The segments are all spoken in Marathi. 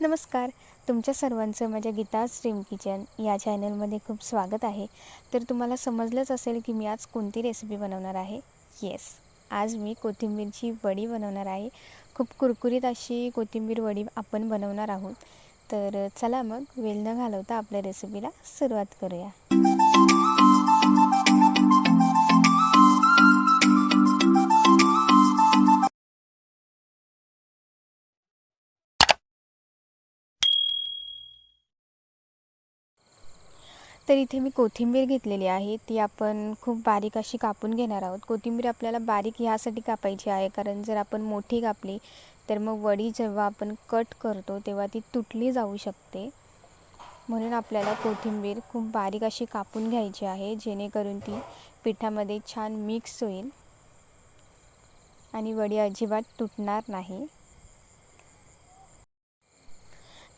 नमस्कार. तुमच्या सर्वांचं माझ्या गीता स्ट्रीम किचन या चॅनलमध्ये खूप स्वागत आहे. तर तुम्हाला समजलंच असेल की मी आज कोणती रेसिपी बनवणार आहे? येस आज मी कोथिंबीरची वडी बनवणार आहे. खूप कुरकुरीत अशी कोथिंबीर वडी आपण बनवणार आहोत. तर चला मग वेल न घालवता आपल्या रेसिपीला सुरुवात करूया. तर इथे मी कोथिंबीर घेतलेली आहे. ती आपण खूप बारीक अशी कापून घेणार आहोत. कोथिंबीर आपल्याला बारीक ह्यासाठी कापायची आहे. कारण जर आपण मोठी कापली तर मग वडी जेव्हा आपण कट करतो तेव्हा ती तुटली जाऊ शकते. म्हणून आपल्याला कोथिंबीर खूप बारीक अशी कापून घ्यायची आहे. जेणेकरून ती पिठामध्ये छान मिक्स होईल आणि वडी अजिबात तुटणार नाही.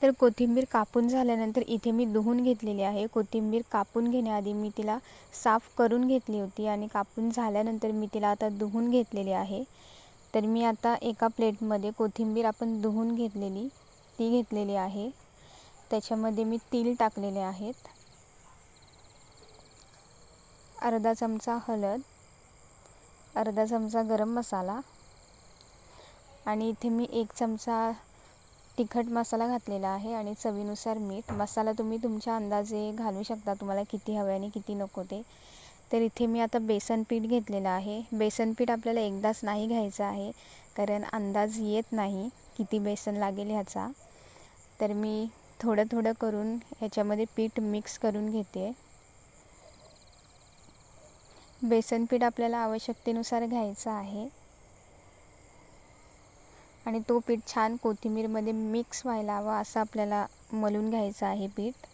तर कोथिंबीर कापून झाल्यानंतर इथे मी धुवून घेतलेली आहे. कोथिंबीर कापून घेण्याआधी मी तिला साफ करून घेतली होती आणि कापून झाल्यानंतर मी तिला आता धुवून घेतलेली आहे. तर मी आता एका प्लेटमध्ये कोथिंबीर आपण धुवून घेतलेली ती घेतलेली आहे. त्याच्यामध्ये मी तीळ टाकलेले आहेत. अर्धा चमचा हळद अर्धा चमचा गरम मसाला आणि इथे मी एक चमचा तिखट मसाला घातलेला आहे आणि चवीनुसार मीठ. मसाला तुम्ही तुमच्या अंदाजे घालू शकता. तुम्हाला किती हवे आणि किती नको ते. तर इथे मी आता बेसन पीठ घेतलेलं आहे. बेसन पीठ आपल्याला एकदाच नाही घ्यायचं आहे कारण अंदाज येत नाही किती बेसन लागेल ह्याचा. तर मी थोडं थोडं करून ह्याच्यामध्ये पीठ मिक्स करून घेते. बेसन पीठ आपल्याला आवश्यकतेनुसार घ्यायचं आहे. आणि तो पीठ छान कोथिंबीरमध्ये मिक्स व्हायला हवा असं आपल्याला मलून घ्यायचं आहे पीठ.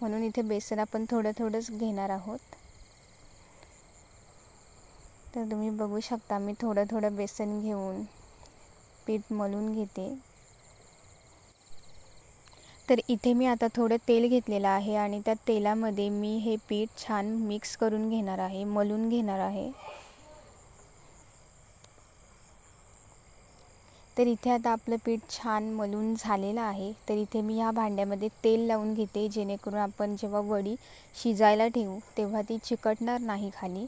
म्हणून इथे बेसन आपण थोडं थोडंच घेणार आहोत. तर तुम्ही बघू शकता मी थोडं थोडं बेसन घेऊन पीठ मलून घेते. तर इथे मी आता थोडं तेल घेतलेलं आहे आणि त्या तेलामध्ये मी हे पीठ छान मिक्स करून घेणार आहे मलून घेणार आहे. तर इथे आता आपलं पीठ छान मलून झालेलं आहे. तर इथे मी ह्या भांड्यामध्ये तेल लावून घेते जेणेकरून आपण जेव्हा वडी शिजायला ठेवू तेव्हा ती चिकटणार नाही खाली.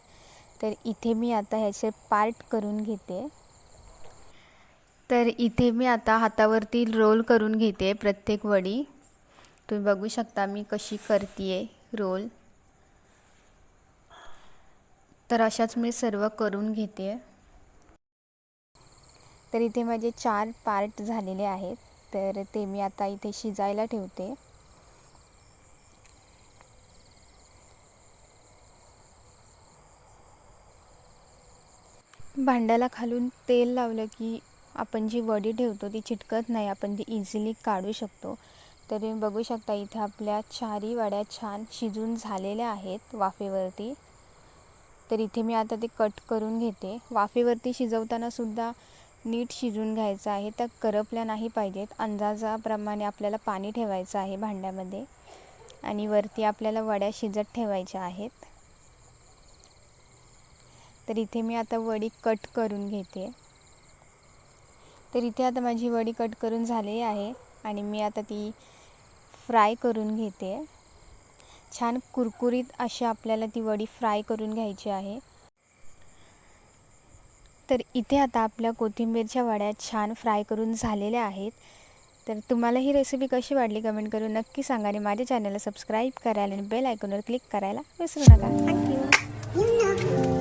तर इथे मी आता ह्याचे पार्ट करून घेते. तर इथे मी आता हातावरती रोल करून घेते प्रत्येक वडी. तुम्ही बघू शकता मी कशी करते रोल. तर अशाच मी सर्व करून घेते. तर इथे माझे चार पार्ट झालेले आहेत. तर ते मी आता इथे शिजायला ठेवते. भांड्याला खालून तेल लावलं की आपण जी वडी ठेवतो ती चिटकत नाही. आपण ती इझिली काढू शकतो. तर तुम्ही बघू शकता इथे आपल्या चारही वड्या छान शिजून झालेल्या आहेत वाफेवरती. तर इथे मी आता ते कट करून घेते. वाफेवरती शिजवताना सुद्धा नीट शिजून घ्यायचं आहे. त्या करपल्या नाही पाहिजेत. अंदाजाप्रमाणे आपल्याला पाणी ठेवायचं आहे भांड्यामध्ये आणि वरती आपल्याला वड्या शिजत ठेवायच्या आहेत. तर इथे मी आता वडी कट करून घेते. तर इथे आता माझी वडी कट करून झालेली आहे आणि मी आता ती फ्राय करून घेते. छान कुरकुरीत अशी आपल्याला ती वडी फ्राय करून घ्यायची आहे. तर इथे आता आपल्या कोथिंबीरच्या वड्या छान फ्राय करून झालेल्या आहेत. तर तुम्हाला ही रेसिपी कशी वाटली कमेंट करून नक्की सांगा आणि माझ्या चॅनलला सबस्क्राईब करायला आणि बेल आयकॉनवर क्लिक करायला विसरू नका. थँक्यू